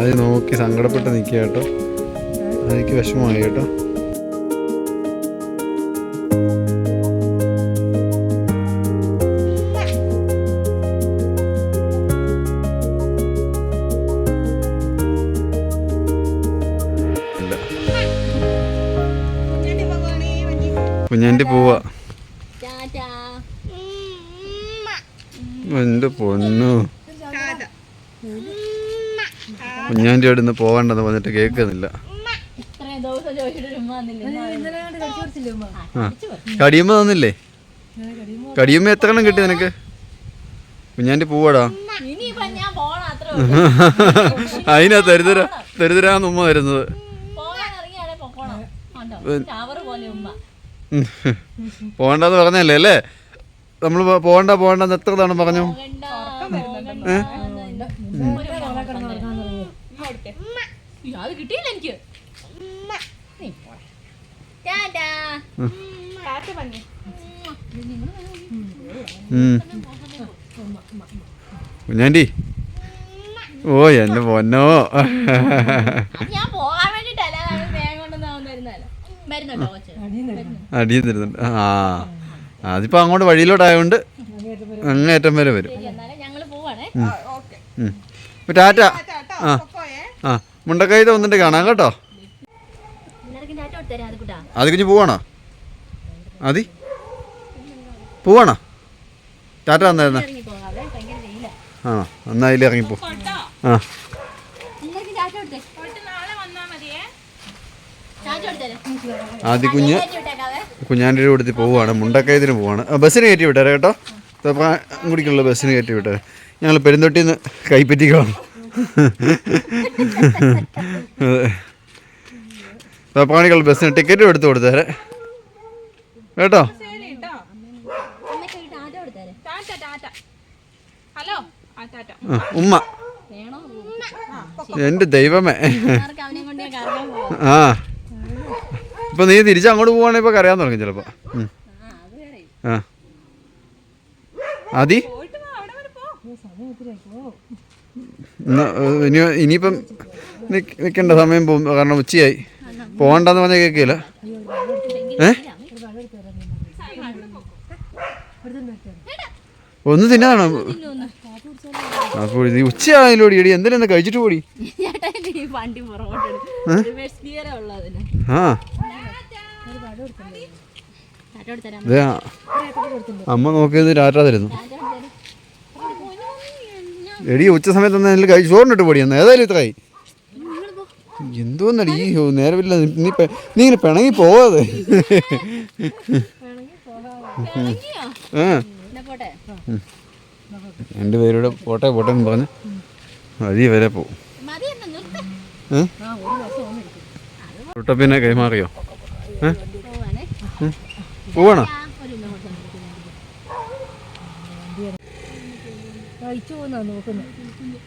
അത് നോക്കി സങ്കടപ്പെട്ട് നിൽക്കുക കേട്ടോ. അതെനിക്ക് വിഷമമായി കേട്ടോ. കുഞ്ഞാന്റെ പോവാ. എന്റെ പൊന്നു. കുഞ്ഞാന്റെ അവിടെ നിന്ന് പോകണ്ടെന്ന് പറഞ്ഞിട്ട് കേൾക്കുന്നില്ല. കടിയമ്മ തന്നില്ലേ? കടിയമ്മ എത്ര എണ്ണം കിട്ടി നിനക്ക്? കുഞ്ഞാന്റെ പോവാടാ. അതിനാ തരുതര തരുതരാന്ന് ഉമ്മ ഉം. പോകണ്ടെന്ന് പറഞ്ഞല്ലേ അല്ലേ? നമ്മൾ പോകണ്ട പോകണ്ടെന്ന് എത്ര തവണ പറഞ്ഞു? പോകണ്ട, അത് കിട്ടിയില്ല എനിക്ക്. കുഞ്ഞാണ്ടി. ഓ എന്റെ പൊന്നോ. ഞാൻ പോകാൻ വേണ്ടിട്ടല്ല. അടിയും തരുന്നുണ്ട്. ആ അതിപ്പോ അങ്ങോട്ട് വഴിയിലോട്ടായോണ്ട് അങ്ങേറ്റം വരെ വരും. ടാറ്റ. ആ. മുണ്ടക്കൈത് വന്നിട്ട് കാണാം കേട്ടോ. അത് കഴിഞ്ഞ് പോവാണോ? അതി പോവാണോ? ടാറ്റ വന്നായിരുന്ന? ഇറങ്ങി പോകാവേ ഭയങ്കര വെയില. ആ എന്നാ അതിൽ ഇറങ്ങിപ്പോ. ആ. ആദ്യ കുഞ്ഞ് കുഞ്ഞാന്റെ വിട്ടേക്കാവേ. കുഞ്ഞാന്റെ കൊടുത്ത് പോവുകയാണ്. മുണ്ടക്കയത്തിന് പോവാണ് ബസ്സിന് കയറ്റി വിട്ടേരെ കേട്ടോ. കുടിക്കുള്ള ബസ്സിന് കയറ്റി വിട്ടേരെ. ഞങ്ങൾ പെരുന്തൊട്ടിയിൽ നിന്ന് കൈപ്പറ്റിക്കണം തോപ്പാണികൾ ബസ്സിന് ടിക്കറ്റും എടുത്തു കൊടുത്തേരെ. കേട്ടോ? ഉമ്മ. എന്റെ ദൈവമേ. ആ. ഇപ്പൊ നീ തിരിച്ച് അങ്ങോട്ട് പോവാണെങ്കിൽ ഇപ്പൊ കരയാൻ തുടങ്ങും ചിലപ്പോ. ആ. അത് ഇനി ഇനിയിപ്പം നിൽക്കേണ്ട സമയം പോകും. കാരണം ഉച്ചയായി. പോകണ്ടെന്ന് പറഞ്ഞാൽ കേൾക്കില്ല ഏ? ഒന്ന് തിന്നാണോ? അപ്പോൾ ഇത് ഉച്ചയായാലോടി എടി എന്തിനാ കഴിച്ചിട്ട് പോടി? ആ. അമ്മ നോക്കിയത് ടാറ്റ തരുന്നു എടി ഉച്ച സമയത്ത് എന്നാൽ കഴിച്ച് ചോറിനിട്ട് പൊടി എന്നാ ഏതായാലും ഇത്രയായി. എന്തോന്നടി? ഈ നേരമില്ല. നീ നീ ഇങ്ങനെ പിണങ്ങി പോവാതെ. ആ. എന്നാ പോട്ടെ. രണ്ട് പേരുടെ പോട്ടെ പോട്ടെ എന്ന് പറഞ്ഞ് വഴി വരെ പോവും. പിന്നെ കൈമാറിയോ? ഏ? പോവാണേ പോവാണോ ആ, ഒരു ഉമ്മ കൊടുത്തോ.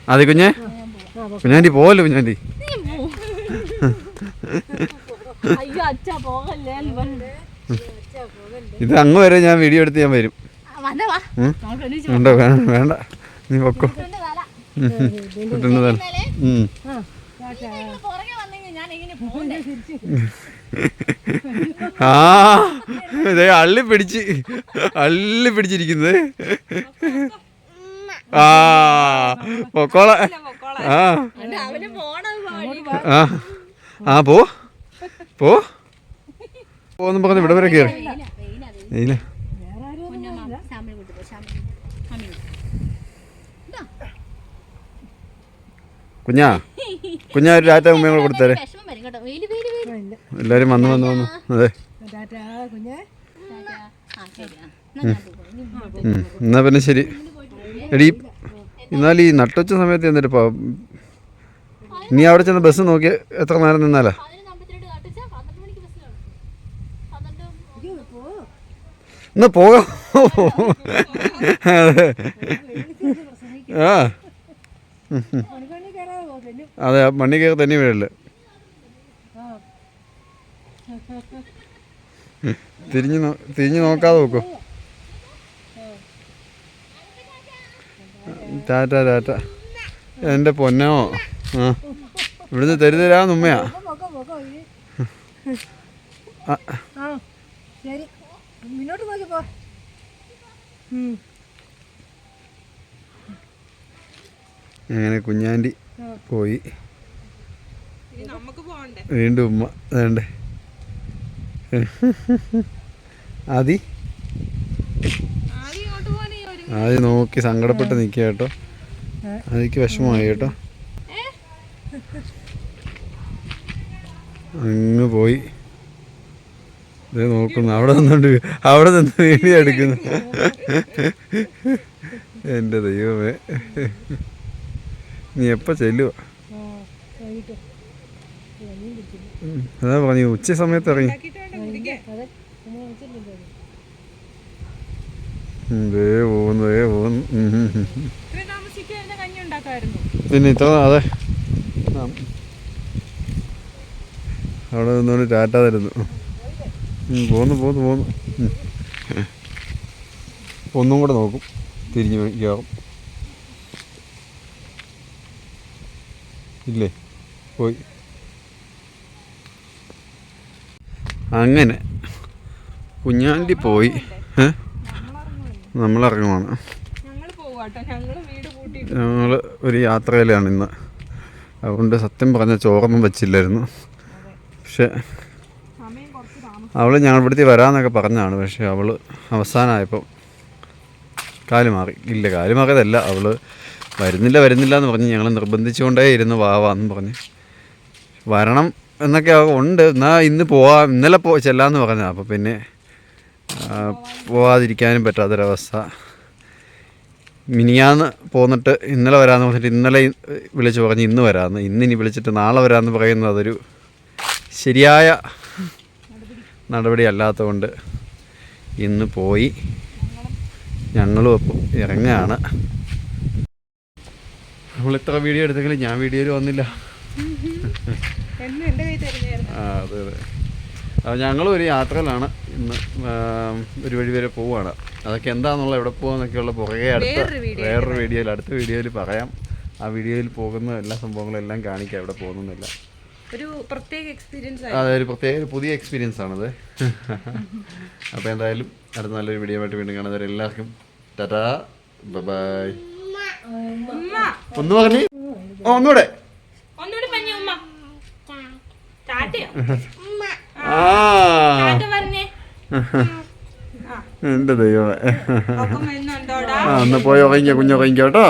അതെ കുഞ്ഞേ? കുഞ്ഞാണ്ടി പോവല്ലോ കുഞ്ഞാണ്ടി. ഇത് അങ്ങ് വരെ ഞാൻ വീഡിയോ എടുത്ത് ഞാൻ വരും. ആ, വന്നോ വാ ഉം. വേണ്ട. നീ പൊക്കോ. ആ അള്ളി പിടിച്ച് അള്ളി പിടിച്ചിരിക്കുന്നത്. ആ പൊക്കോള. ആ. ആ. ആ പോ. പോ. പോന്നും പറഞ്ഞ് ഇവിടെ വരെ കയറി. ഇല്ല. കുഞ്ഞാ കുഞ്ഞാ ഒരു രാറ്റ ഉമ്മയും കൂടെ കൊടുത്തേരെ എല്ലാരും വന്നു വന്നു വന്നു. അതെ. എന്നാ പിന്നെ ശരി. എടി എന്നാൽ ഈ നട്ടുവച്ച സമയത്ത് എന്നിട്ട് നീ അവിടെ ചെന്ന് ബസ് നോക്കി എത്ര നേരം നിന്നാലാ ഇന്ന് പോകാം. ആ. അതെ മണ്ണി കയറി തന്നെ വീഴല്ലേ തിരിഞ്ഞു തിരിഞ്ഞു നോക്കാതെ നോക്കൂ ടാറ്റ ടാറ്റ. എന്റെ പൊന്നോ. ആ. ഇവിടുന്ന് തരുതരാന്ന് ഉമ്മയാ പൊക്കോ പൊക്കോ ഇനി ആ, ആ ശരി. മുന്നോട്ട് നോക്കി പോ. അങ്ങനെ കുഞ്ഞാണ്ടി പോയി. ഇനി നമുക്ക് പോകണ്ടേ? വീണ്ടും ഉമ്മ വേണ്ടേ? ഇങ്ങോട്ട് ആദ്യം നോക്കി സങ്കടപ്പെട്ട് നിൽക്കുക കേട്ടോ. അതിക്ക് വിഷമമായി കേട്ടോ. അങ്ങ് പോയി. ഇത് നോക്കുന്നു. അവിടെ നിന്നുണ്ട് അവിടെ നിന്ന് വീഡിയോ എടുക്കുന്നു. എന്റെ ദൈവമേ. നീ എപ്പ ചെല്ലുക അതാ പറഞ്ഞു ഉച്ച സമയത്ത് ഇറങ്ങി ഉണ്ടാക്കിയിട്ട് വേണ്ട കുടിക്കാൻ അതെ നമ്മൾ വെച്ചിട്ടില്ലല്ലോ അത്. ഉം, പോകുന്നു പോകുന്നു. പിന്നെ ഇത്ര അതെ. അവിടെ നിന്നോണ്ട് ടാറ്റ തരുന്നു. പോന്നു പോന്നു പോന്നു ഒന്നും കൂടെ നോക്കും. തിരിഞ്ഞു വയ്ക്കാവും ഇല്ലേ? പോയി. അങ്ങനെ. കുഞ്ഞാണ്ടി പോയി. ഏ നമ്മളിറങ്ങുവാണ് ഞങ്ങൾ ഒരു യാത്രയിലാണ് ഇന്ന്. അതുകൊണ്ട് സത്യം പറഞ്ഞ ചോറൊന്നും വെച്ചില്ലായിരുന്നു. പക്ഷെ അവൾ ഞങ്ങൾ ഇവിടുത്തെ വരാമെന്നൊക്കെ പറഞ്ഞാണ്. പക്ഷെ അവൾ അവസാനമായപ്പം കാൽ മാറി. ഇല്ല കാൽ മാറിയതല്ല. അവൾ വരുന്നില്ല വരുന്നില്ല എന്ന് പറഞ്ഞ് ഞങ്ങൾ നിർബന്ധിച്ചുകൊണ്ടേ ഇരുന്ന് വാവാന്ന് പറഞ്ഞ്. വരണം എന്നൊക്കെ ഉണ്ട്. എന്നാൽ ഇന്ന് പോവാം. ഇന്നലെ പോ ചെല്ലാന്ന് പറഞ്ഞത്. അപ്പോൾ പിന്നെ പോവാതിരിക്കാനും പറ്റാത്തൊരവസ്ഥ. മിനിയാന്ന് പോന്നിട്ട് ഇന്നലെ വരാമെന്ന് പറഞ്ഞിട്ട് ഇന്നലെ വിളിച്ച് പറഞ്ഞ് ഇന്ന് വരാമെന്ന് ഇന്ന് ഇനി വിളിച്ചിട്ട് നാളെ വരാമെന്ന് പറയുന്നത് അതൊരു ശരിയായ നടപടി അല്ലാത്തതുകൊണ്ട് ഇന്ന് പോയി. ഞങ്ങളും അപ്പം ഇറങ്ങുകയാണ് നമ്മൾ ഇത്ര വീഡിയോ എടുത്തെങ്കിലും ഞാൻ വീഡിയോയിൽ വന്നില്ല. അതെ അതെ. അപ്പോൾ ഞങ്ങളും ഒരു യാത്രയിലാണ്. ഇന്ന് ഒരു വഴി വരെ പോവുകയാണ് അതൊക്കെ എന്താണെന്നുള്ള എവിടെ പോകാന്നൊക്കെയുള്ള പുറകെ അടുത്ത വേറൊരു വീഡിയോയിൽ അടുത്ത വീഡിയോയിൽ പറയാം. ആ വീഡിയോയിൽ പോകുന്ന എല്ലാ സംഭവങ്ങളും എല്ലാം കാണിക്കാം എവിടെ പോകുന്നില്ല ഒരു പ്രത്യേക എക്സ്പീരിയൻസ് അതൊരു പ്രത്യേക ഒരു പുതിയ എക്സ്പീരിയൻസ് ആണത്. അപ്പോൾ എന്തായാലും അടുത്ത നല്ലൊരു വീഡിയോ ആയിട്ട് വീണ്ടും കാണുന്നവരെ എല്ലാവർക്കും ടാറ്റാ ബൈ ഒന്ന് പറഞ്ഞു ഓ ഒന്നുകൂടെ. ഒന്നുകൂടി പഞ്ഞ ഉമ്മ. ആ. പറഞ്ഞേ. എന്റെ ദൈവമേ. ആ ഒന്ന് പോയി ഉറങ്ങിക്കോ കുഞ്ഞുറങ്ങിക്കോ കേട്ടോ.